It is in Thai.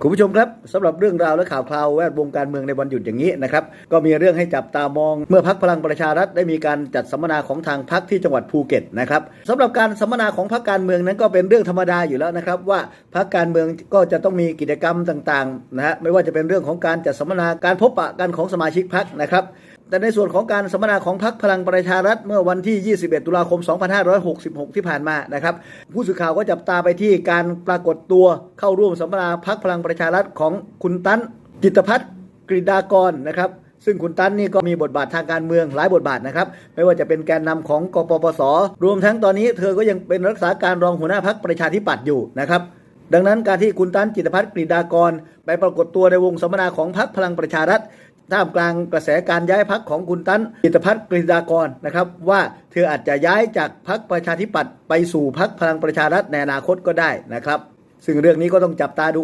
คุณผู้ชมครับสำหรับเรื่องราวและข่าวคราวแวดวงการเมืองในวันหยุดอย่างนี้นะครับก็มีเรื่องให้จับตามอง เมื่อพักพลังประชารัฐได้มีการจัดสัมมนาของทางพักที่จังหวัดภูเก็ตนะครับสำหรับการสัมมนาของพักการเมืองนั้นก็เป็นเรื่องธรรมดาอยู่แล้วนะครับว่าพักการเมืองก็จะต้องมีกิจกรรมต่างๆนะฮะไม่ว่าจะเป็นเรื่องของการจัดสัมมนาการพบปะกันของสมาชิกพักนะครับ แต่ในส่วนของการสัมมนาของพรรคพลังประชารัฐเมื่อวันที่ 21 ตุลาคม 2566 ที่ผ่านมานะครับ ผู้สื่อข่าวก็จับตาไปที่การปรากฏตัวเข้าร่วมสัมมนาพรรคพลังประชารัฐของคุณตั้นจิตพัฒน์กฤษดากรนะครับซึ่งคุณตั้นนี่ก็มีบทบาททางการเมืองหลายบทบาทนะครับ ไม่ว่าจะเป็นแกนนำของกปปส รวมทั้งตอนนี้เธอก็ยังเป็นรักษาการรองหัวหน้าพรรคประชาธิปัตย์อยู่นะครับ ดังนั้นการที่คุณตั้นจิตพัฒน์กฤษดากร ไปปรากฏตัวในวงสัมมนาของพรรคพลังประชารัฐ ท่ามกลางกระแสการย้ายพักของคุณตั้นจิตพัฒน์กฤษดากรนะครับว่าเธออาจจะย้ายจากพักประชาธิปัตย์ไปสู่พักพลังประชารัฐในอนาคตก็ได้นะครับ ซึ่งเรื่องนี้ก็ต้องจับตาดูกัน